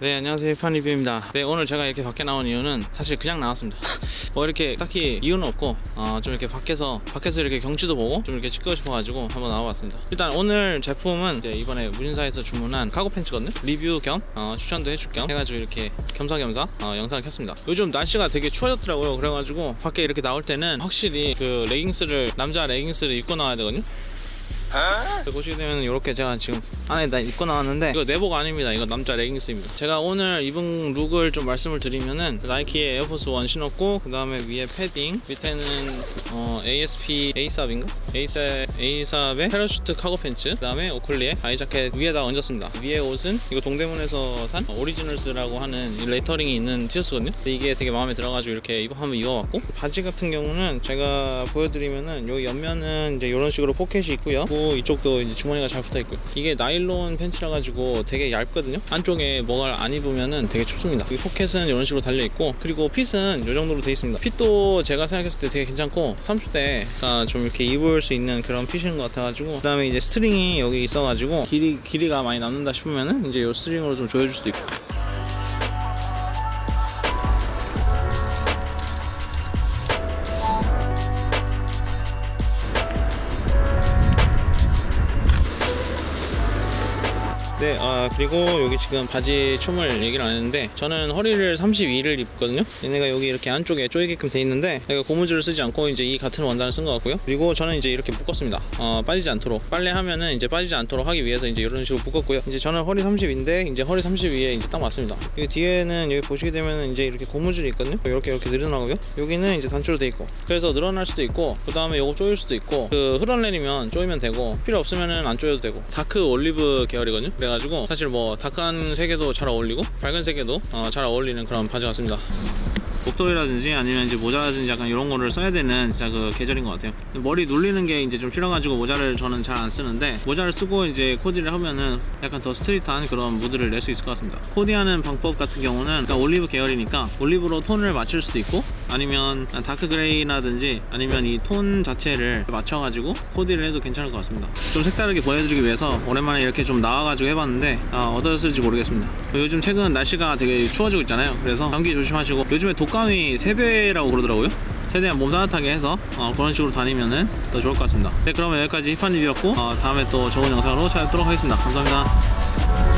네 안녕하세요. 판리뷰입니다. 네 오늘 제가 이렇게 밖에 나온 이유는 사실 그냥 나왔습니다. 뭐 이렇게 딱히 이유는 없고 어, 좀 이렇게 밖에서 밖에서 이렇게 경치도 보고 좀 이렇게 찍고 싶어가지고 한번 나와봤습니다. 일단 오늘 제품은 이제 이번에 무신사에서 주문한 카고 팬츠거든요. 리뷰 겸 어, 추천도 해줄 겸 해가지고 이렇게 겸사겸사 어, 영상을 켰습니다. 요즘 날씨가 되게 추워졌더라고요. 그래가지고 밖에 이렇게 나올 때는 확실히 그 레깅스를 남자 레깅스를 입고 나와야 되거든요 보시게 되면 이렇게 제가 지금 안에 다 입고 나왔는데 이거 내복 아닙니다. 이거 남자 레깅스입니다. 제가 오늘 입은 룩을 좀 말씀을 드리면은 나이키의 에어포스 원 신었고 그 다음에 위에 패딩 밑에는 어, ASP 에이삽인가? 에이삽, 에이삽의 패러슈트 카고 팬츠 그 다음에 오클리에 아이 자켓 위에다 얹었습니다. 위에 옷은 이거 동대문에서 산 오리지널스라고 하는 이 레터링이 있는 티셔츠거든요. 근데 이게 되게 마음에 들어가지고 이렇게 이거 한번 입어봤고 바지 같은 경우는 제가 보여드리면은 요 옆면은 이제 이런 식으로 포켓이 있고요. 그 이쪽도 이제 주머니가 잘 붙어 있고요. 이게 나일론 팬츠라 가지고 되게 얇거든요? 안쪽에 뭐가 안 입으면은 되게 춥습니다. 이 포켓은 이런 식으로 달려 있고 그리고 핏은 이 정도로 되어 있습니다. 핏도 제가 생각했을 때 되게 괜찮고 30대가 좀 이렇게 입을 수 있는 그런 핏인 것 같아가지고 그 다음에 이제 스트링이 여기 있어가지고 길이 길이가 많이 남는다 싶으면은 이제 이 스트링으로 좀 조여줄 수도 있고 네, 아, 그리고 여기 지금 바지 춤을 얘기를 안 했는데 저는 허리를 32를 입거든요. 얘네가 여기 이렇게 안쪽에 조이게끔 돼 있는데 내가 고무줄을 쓰지 않고 이제 이 같은 원단을 쓴 것 같고요. 그리고 저는 이제 이렇게 묶었습니다. 어, 빠지지 않도록 빨래하면은 이제 빠지지 않도록 하기 위해서 이제 이런 식으로 묶었고요. 이제 저는 허리 30인데 이제 허리 30 위에 이제 딱 맞습니다. 이 뒤에는 여기 보시게 되면은 이제 이렇게 고무줄이 있거든요. 이렇게 이렇게 늘어나고요. 여기는 이제 단추로 돼 있고 그래서 늘어날 수도 있고 그 다음에 요거 조일 수도 있고 그 흐런렌이면 조이면 되고 필요 없으면은 안 조여도 되고 다크 올리브 계열이거든요. 가지고 사실 뭐 다크한 색에도 잘 어울리고 밝은 색에도 어, 잘 어울리는 그런 바지 같습니다. 목도리라든지 아니면 이제 모자라든지 약간 이런 거를 써야 되는 진짜 그 계절인 것 같아요. 머리 눌리는 게 이제 좀 싫어가지고 모자를 저는 잘 안 쓰는데 모자를 쓰고 이제 코디를 하면은 약간 더 스트릿한 그런 무드를 낼 수 있을 것 같습니다. 코디하는 방법 같은 경우는 그러니까 올리브 계열이니까 올리브로 톤을 맞출 수도 있고 아니면 다크 그레이라든지 아니면 이 톤 자체를 맞춰가지고 코디를 해도 괜찮을 것 같습니다. 좀 색다르게 보여드리기 위해서 오랜만에 이렇게 좀 나와가지고 해봤는데 아, 어떠셨을지 모르겠습니다. 요즘 최근 날씨가 되게 추워지고 있잖아요. 그래서 감기 조심하시고 요즘에 독 감이 3배라고 그러더라고요. 최대한 몸 따뜻하게 해서 어, 그런 식으로 다니면은 더 좋을 것 같습니다. 네, 그러면 여기까지 힙한 리뷰였고 어, 다음에 또 좋은 영상으로 찾아뵙도록 하겠습니다. 감사합니다.